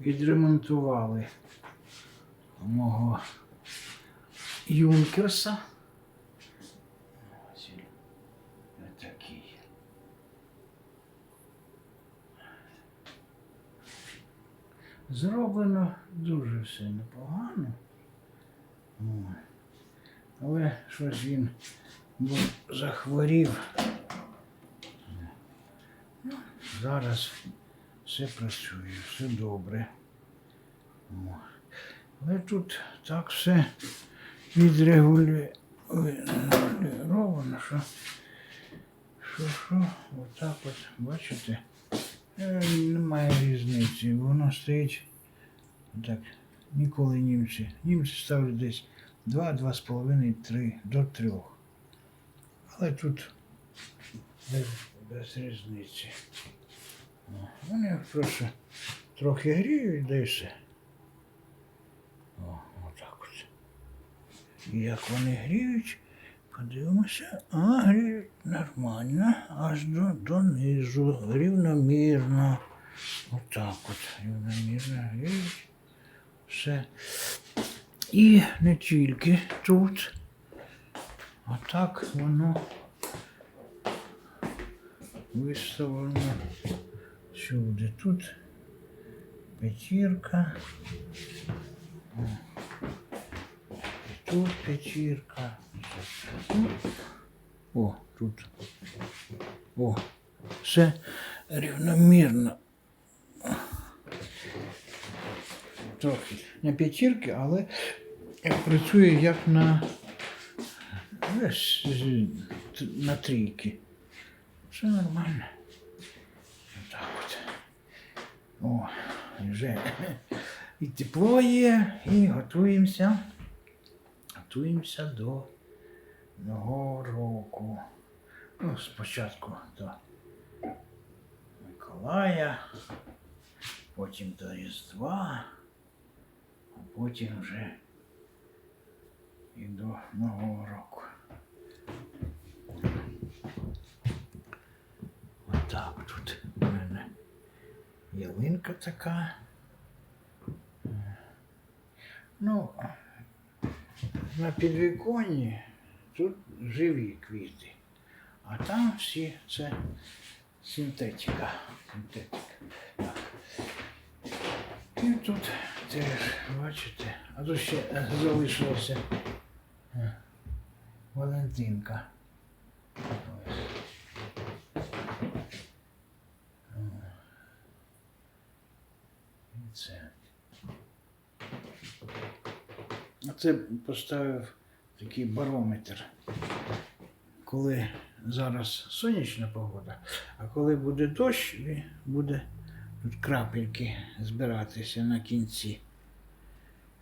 відремонтували мого юнкерса. Ось він такий. Зроблено дуже все непогано. Але щось він бо захворів. Ну, зараз все працює, все добре. Але тут так все відрегульовано, що, що, що, отак от, бачите, Е, немає різниці. Воно стоїть так, ніколи німці. Німці ставлять десь 2, 2,5, 3 до 3. Але тут без, без різниці. Вони просто трохи гріють, да все. О, отак от. І як вони гріють, подивимося, а гріють нормально, аж до, донизу, рівномірно. Отак от, рівномірно гріють. Все. І не тільки тут. А так воно виставлено сюди. Тут п'ятірка. Тут п'ятірка. Ну, О, тут. О, все рівномірно. Трохи не п'ятірки, але працює як на на трійки. Все нормально. Так от. О, вже і тепло є, і готуємося. Готуємося до Нового року. Ну, спочатку до Миколая, потім до Різдва, а потім вже і до Нового року. Отак тут у мене ялинка така. Ну, на підвіконні тут живі квіти, а там всі це синтетика. Синтетика. Так. І тут теж, бачите, а тут ще е, залишилося е, Валентинка. Ось. О. І це. А це поставив такий барометр. Коли зараз сонячна погода, а коли буде дощ, буде тут крапельки збиратися на кінці.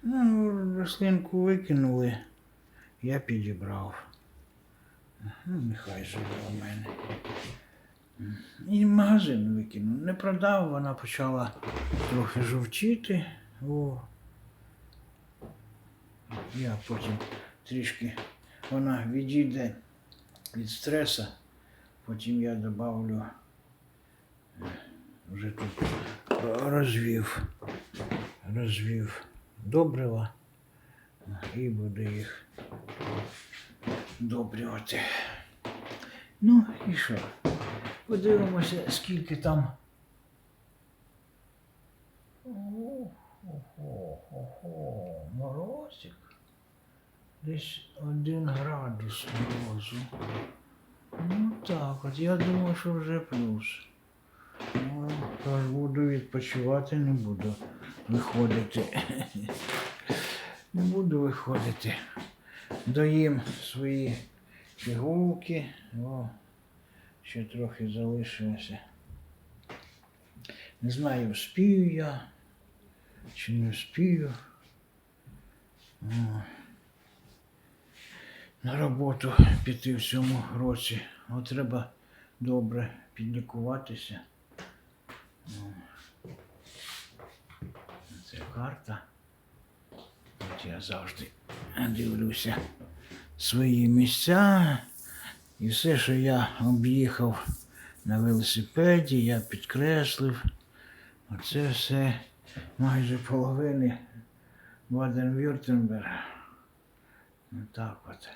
Ну, рослинку викинули, я підібрав. Ну, нехай живе у мене. І магазин викинув. Не продав, вона почала трохи жовчити. О. Я потім трішки вона відійде від стреса, потім я добавлю е, вже тут розвів, розвів добрива і буду їх добрювати. Ну і що? Подивимося, скільки там. Ого, морозик. Десь один градус морозу. Ну так, от я думаю, що вже плюс. Ну, тож буду відпочивати, не буду виходити. Не буду виходити. Доїм свої пігулки. О, ще трохи залишилося. Не знаю, вспію я чи не вспію. О. На роботу піти в цьому році. От треба добре підлікуватися. Це карта. От я завжди дивлюся свої місця. І все, що я об'їхав на велосипеді, я підкреслив. Оце все майже половини Баден-Вюртемберга. Ну так от.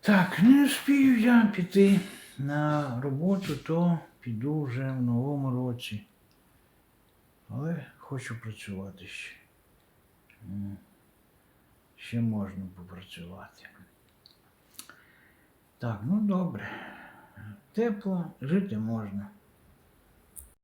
Так, не встиг я піти на роботу, то піду вже в новому році. Але хочу працювати ще. Ще можна попрацювати. Так, ну добре. Тепло, жити можна.